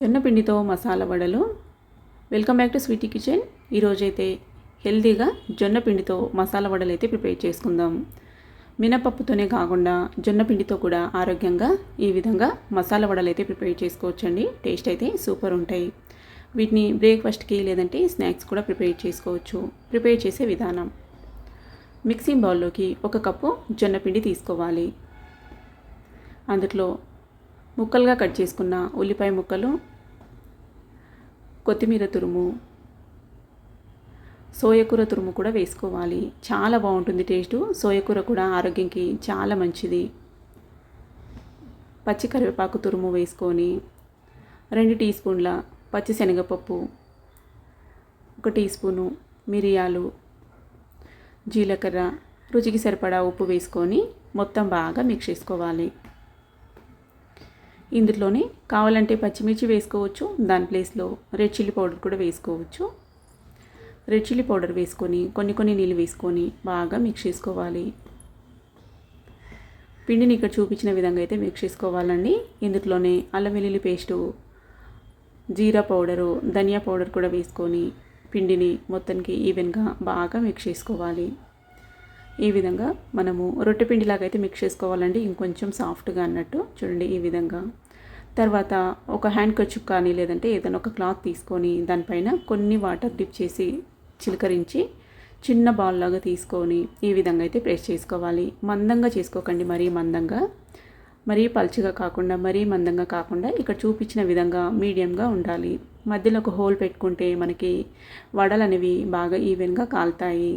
జొన్నపిండితో మసాలా వడలు. Welcome back to sweety kitchen ఈరోజైతే హెల్తీగా జొన్నపిండితో మసాలా వడలు అయితే ప్రిపేర్ చేసుకుందాం. మినపప్పుతోనే కాకుండా జొన్నపిండితో కూడా ఆరోగ్యంగా ఈ విధంగా మసాలా వడలు అయితే ప్రిపేర్ చేసుకోవచ్చండి. టేస్ట్ అయితే సూపర్ ఉంటాయి. వీటిని బ్రేక్ఫాస్ట్కి లేదంటే స్నాక్స్ కూడా ప్రిపేర్ చేసుకోవచ్చు. ప్రిపేర్ చేసే విధానం. మిక్సింగ్ బౌల్లోకి ఒక కప్పు జొన్నపిండి తీసుకోవాలి. అందులో ముక్కలుగా కట్ చేసుకున్న ఉల్లిపాయ ముక్కలు కొత్తిమీర తురుము సోయకూర తురుము కూడా వేసుకోవాలి. చాలా బాగుంటుంది టేస్టు. సోయకూర కూడా ఆరోగ్యంకి చాలా మంచిది. పచ్చి కరివేపాకు తురుము వేసుకొని రెండు టీ స్పూన్ల పచ్చి శనగపప్పు ఒక టీ స్పూను మిరియాలు జీలకర్ర రుచికి సరిపడా ఉప్పు వేసుకొని మొత్తం బాగా మిక్స్ చేసుకోవాలి. ఇందులోనే కావాలంటే పచ్చిమిర్చి వేసుకోవచ్చు దాని ప్లేస్లో రెడ్ చిల్లీ పౌడర్ కూడా వేసుకోవచ్చు. రెడ్ చిల్లీ పౌడర్ వేసుకొని కొన్ని కొన్ని నీళ్ళు వేసుకొని బాగా మిక్స్ చేసుకోవాలి. పిండిని ఇక్కడ చూపించిన విధంగా అయితే మిక్స్ చేసుకోవాలండి. ఇందులోనే అల్లం వెల్లుల్లి పేస్టు జీరా పౌడరు ధనియా పౌడర్ కూడా వేసుకొని పిండిని మొత్తానికి ఈవెన్గా బాగా మిక్స్ చేసుకోవాలి. ఈ విధంగా మనము రొట్టె పిండిలాగా అయితే మిక్స్ చేసుకోవాలండి. ఇంకొంచెం సాఫ్ట్గా అన్నట్టు చూడండి ఈ విధంగా. తర్వాత ఒక హ్యాండ్ కర్చుప్ కానీ లేదంటే ఏదైనా ఒక క్లాత్ తీసుకొని దానిపైన కొన్ని వాటర్ డిప్ చేసి చిలకరించి చిన్న బాల్ లాగా తీసుకొని ఈ విధంగా అయితే ప్రెస్ చేసుకోవాలి. మందంగా చేసుకోకండి మరీ మందంగా. మరీ పల్చగా కాకుండా మరీ మందంగా కాకుండా ఇక్కడ చూపించిన విధంగా మీడియంగా ఉండాలి. మధ్యలో ఒక హోల్ పెట్టుకుంటే మనకి వడలు అనేవి బాగా ఈవెన్గా కాలుతాయి.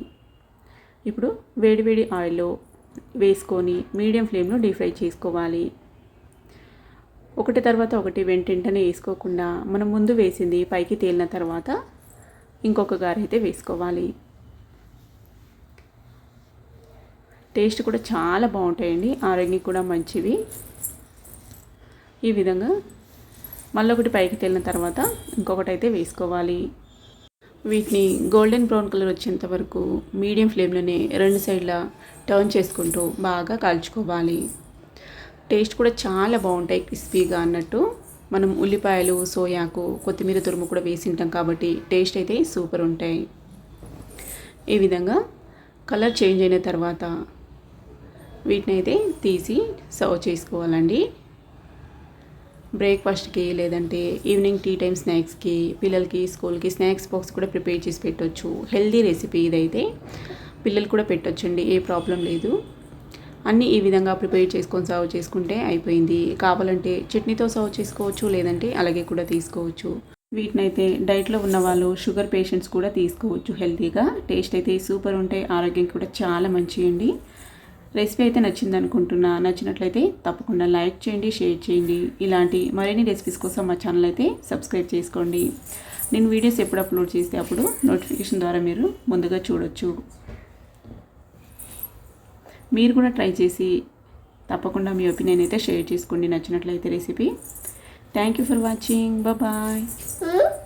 ఇప్పుడు వేడివేడి ఆయిల్లో వేసుకొని మీడియం ఫ్లేమ్లో డీప్ ఫ్రై చేసుకోవాలి. ఒకటి తర్వాత ఒకటి వెంటనే వేసుకోకుండా మనం ముందు వేసింది పైకి తేలిన తర్వాత ఇంకొక గారి అయితే వేసుకోవాలి. టేస్ట్ కూడా చాలా బాగుంటాయండి. ఆరోగ్యం కూడా మంచివి. ఈ విధంగా మళ్ళీ ఒకటి పైకి తేలిన తర్వాత ఇంకొకటి అయితే వేసుకోవాలి. వీటిని గోల్డెన్ బ్రౌన్ కలర్ వచ్చేంత వరకు మీడియం ఫ్లేమ్లోనే రెండు సైడ్ల టర్న్ చేసుకుంటూ బాగా కాల్చుకోవాలి. టేస్ట్ కూడా చాలా బాగుంటాయి క్రిస్పీగా అన్నట్టు. మనం ఉల్లిపాయలు సోయాకు కొత్తిమీర తురుము కూడా వేసింటాం కాబట్టి టేస్ట్ అయితే సూపర్ ఉంటాయి. ఈ విధంగా కలర్ చేంజ్ అయిన తర్వాత వీటిని అయితే తీసి సర్వ్ చేసుకోవాలండి. బ్రేక్ఫాస్ట్కి లేదంటే ఈవినింగ్ టీ టైం స్నాక్స్కి పిల్లలకి స్కూల్కి స్నాక్స్ బాక్స్ కూడా ప్రిపేర్ చేసి పెట్టవచ్చు హెల్దీ రెసిపీ ఇదైతే. పిల్లలు కూడా పెట్టొచ్చండి ఏ ప్రాబ్లం లేదు. అన్నీ ఈ విధంగా ప్రిపేర్ చేసుకొని సర్వ్ చేసుకుంటే అయిపోయింది. కావాలంటే చట్నీతో సర్వ్ చేసుకోవచ్చు లేదంటే అలాగే కూడా తీసుకోవచ్చు. వీటినైతే డైట్లో ఉన్న వాళ్ళు షుగర్ పేషెంట్స్ కూడా తీసుకోవచ్చు. హెల్తీగా టేస్ట్ అయితే సూపర్ ఉంటాయి ఆరోగ్యం కూడా చాలా మంచియండి. రెసిపీ అయితే నచ్చింది అనుకుంటున్నా. నచ్చినట్లయితే తప్పకుండా లైక్ చేయండి షేర్ చేయండి. ఇలాంటి మరిన్ని రెసిపీస్ కోసం మా ఛానల్ అయితే సబ్స్క్రైబ్ చేసుకోండి. నేను వీడియోస్ ఎప్పుడు అప్లోడ్ చేస్తే అప్పుడు నోటిఫికేషన్ ద్వారా మీరు ముందుగా చూడొచ్చు. మీరు కూడా ట్రై చేసి తప్పకుండా మీ ఒపీనియన్ అయితే షేర్ చేసుకోండి. నచ్చినట్లయితే recipe. Thank you for watching. Bye hmm?